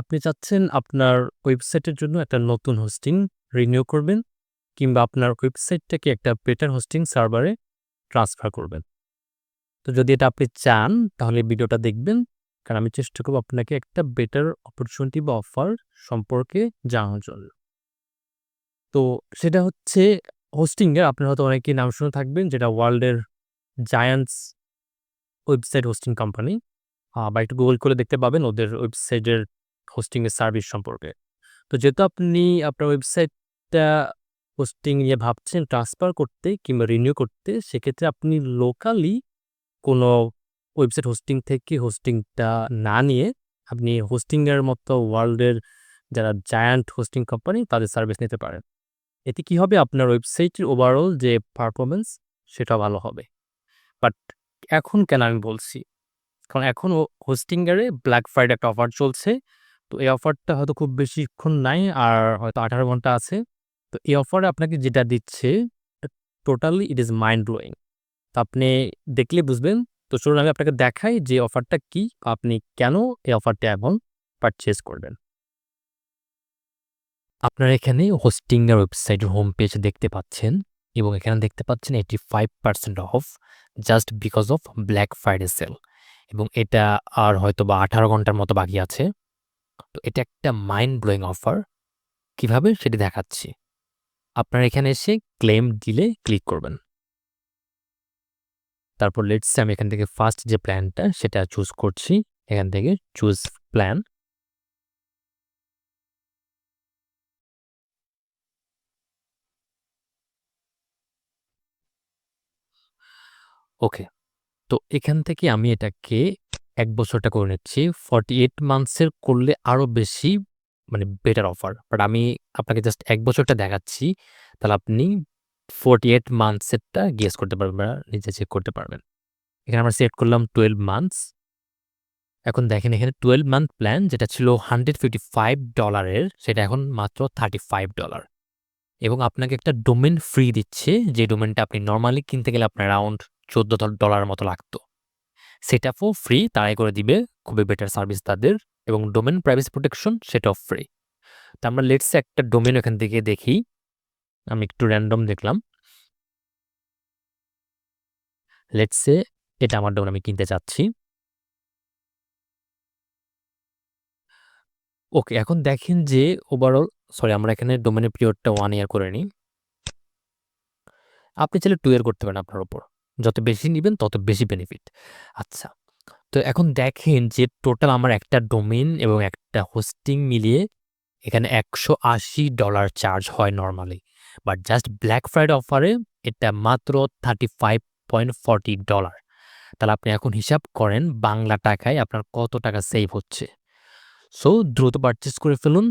আপনি চাচ্ছেন আপনার ওয়েবসাইটের জন্য একটা নতুন হোস্টিং রিনিউ করবেন, কিংবা আপনার ওয়েবসাইটটাকে একটা বেটার হোস্টিং সার্ভারে ট্রান্সফার করবেন। তো যদি এটা আপনি চান, তাহলে ভিডিওটা দেখবেন, কারণ আমি চেষ্টা করব আপনাকে একটা বেটার অপরচুনিটি বা অফার সম্পর্কে জানানোর জন্য। তো সেটা হচ্ছে হোস্টিংয়ের আপনার হয়তো অনেকেই নাম শুনে থাকবেন, যেটা ওয়ার্ল্ডের জায়ান্টস ওয়েবসাইট হোস্টিং কোম্পানি। বা একটু গুগল করে দেখতে পাবেন, ওদের ওয়েবসাইটের হোস্টিংয়ের সার্ভিস সম্পর্কে। তো যেহেতু আপনি আপনার ওয়েবসাইটটা হোস্টিং নিয়ে ভাবছেন ট্রান্সফার করতে কিংবা রিনিউ করতে, সেক্ষেত্রে আপনি লোকালি কোনো ওয়েবসাইট হোস্টিং থেকে হোস্টিংটা না নিয়ে আপনি হোস্টিংয়ের মতো ওয়ার্ল্ডের যারা জায়ান্ট হোস্টিং কোম্পানি তাদের সার্ভিস নিতে পারেন। এতে কি হবে? আপনার ওয়েবসাইটের ওভারঅল যে পারফরমেন্স সেটা ভালো হবে। বাট এখন কেন আমি বলছি? কারণ এখন হোস্টিংয়ের ব্ল্যাক ফ্রাইডে একটা অফার চলছে। তো এই অফারটা হয়তো খুব বেশিক্ষণ নাই আর হয়তো আঠারো ঘণ্টা আছে। তো এই অফারে আপনাকে যেটা দিচ্ছে, totally it is mind blowing. তো আপনি দেখলে বুঝবেন। তো চলুন আমি আপনাকে দেখাই যে অফারটা কি, আপনি কেন এই অফারটা এখন পারচেস করবেন। আপনারা এখানে হোস্টিংয়ের ওয়েবসাইটের হোম পেজ দেখতে পাচ্ছেন এবং এখানে দেখতে পাচ্ছেন eighty five percent off just because of black Friday sale এবং এটা আর হয়তো বা আঠারো ঘণ্টার মতো বাকি আছে। তো এটা একটা মাইন্ড ব্লোয়িং অফার কীভাবে? সেটি দেখাচ্ছি। আপনারা এখানে এসে ক্লেম দিলে ক্লিক করবেন। তারপর লেটস আমি এখান থেকে ফার্স্ট যে প্ল্যানটা সেটা চুজ করছি। এখান থেকে চুজ প্ল্যান ওকে তো এখান থেকে আমি এটাকে এক বছরটা করে নিচ্ছি। ফর্টি এইট মান্থসের করলে আরও বেশি মানে বেটার অফার বাট আমি আপনাকে জাস্ট এক বছরটা দেখাচ্ছি, তাহলে আপনি ফোরটি এইট মান্থসেরটা গেস করতে পারবেন বা নিজে চেক করতে পারবেন। এখানে আমরা সেট করলাম টুয়েলভ মান্থস এখন দেখেন এখানে টুয়েলভ মান্থ প্ল্যান যেটা ছিল হান্ড্রেড ফিফটি ফাইভ ডলারের সেটা এখন মাত্র থার্টি ফাইভ ডলার এবং আপনাকে একটা ডোমেন ফ্রি দিচ্ছে, যে ডোমেনটা আপনি নর্মালি কিনতে গেলে আপনার অ্যারাউন্ড চোদ্দ ডলারের মতো লাগতো। সেটাও ফ্রি তারাই করে দিবে, খুবই বেটার সার্ভিস তাদের এবং ডোমেন প্রাইভেসি প্রোটেকশন সেটাও ফ্রি তো আমরা লেটসে একটা ডোমেন এখান থেকে দেখি, আমি একটু র্যান্ডম দেখলাম। লেটসে এটা আমার ডোমেন আমি কিনতে চাচ্ছি। ওকে এখন দেখেন যে ওভারঅল সরি আমরা এখানে ডোমেনের পিরিয়ডটা ওয়ান ইয়ার করে নিই। আপনি চাইলে টু ইয়ার করতে পারেন আপনার ওপর যত বেশি নেবেন, তত বেশি বেনিফিট আচ্ছা তো এখন দেখেন যে টোটাল আমার একটা ডোমেন এবং একটা হোস্টিং মিলিয়ে এখানে একশো আশি ডলার চার্জ হয় normally but just black Friday অফারে এটা মাত্র thirty five point forty dollar তাহলে আপনি এখন হিসাব করেন বাংলা টাকায় আপনার কত টাকা সেভ হচ্ছে। সো দ্রুত পারচেস করে ফেলুন।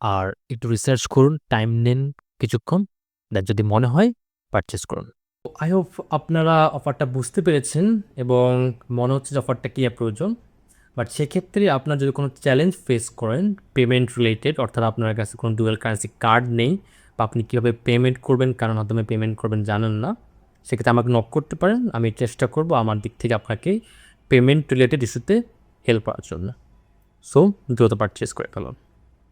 আর একটু রিসার্চ করুন টাইম নেন কিছুক্ষণ। দেন যদি মনে হয় পারচেস করুন। আই হোপ আপনারা অফারটা বুঝতে পেরেছেন এবং মনে হচ্ছে যে অফারটা কী প্রয়োজন। বাট সেক্ষেত্রে আপনার যদি কোনো চ্যালেঞ্জ ফেস করেন পেমেন্ট রিলেটেড অর্থাৎ আপনার কাছে কোনো ডুয়েল কারেন্সি কার্ড নেই বা আপনি কীভাবে পেমেন্ট করবেন, কারণ মাধ্যমে পেমেন্ট করবেন জানেন না, সেক্ষেত্রে আমাকে নক করতে পারেন। আমি চেষ্টা করব আমার দিক থেকে আপনাকে পেমেন্ট রিলেটেড ইস্যুতে হেল্প করার জন্য। সো দ্রুত পারচেস করে ফেলুন।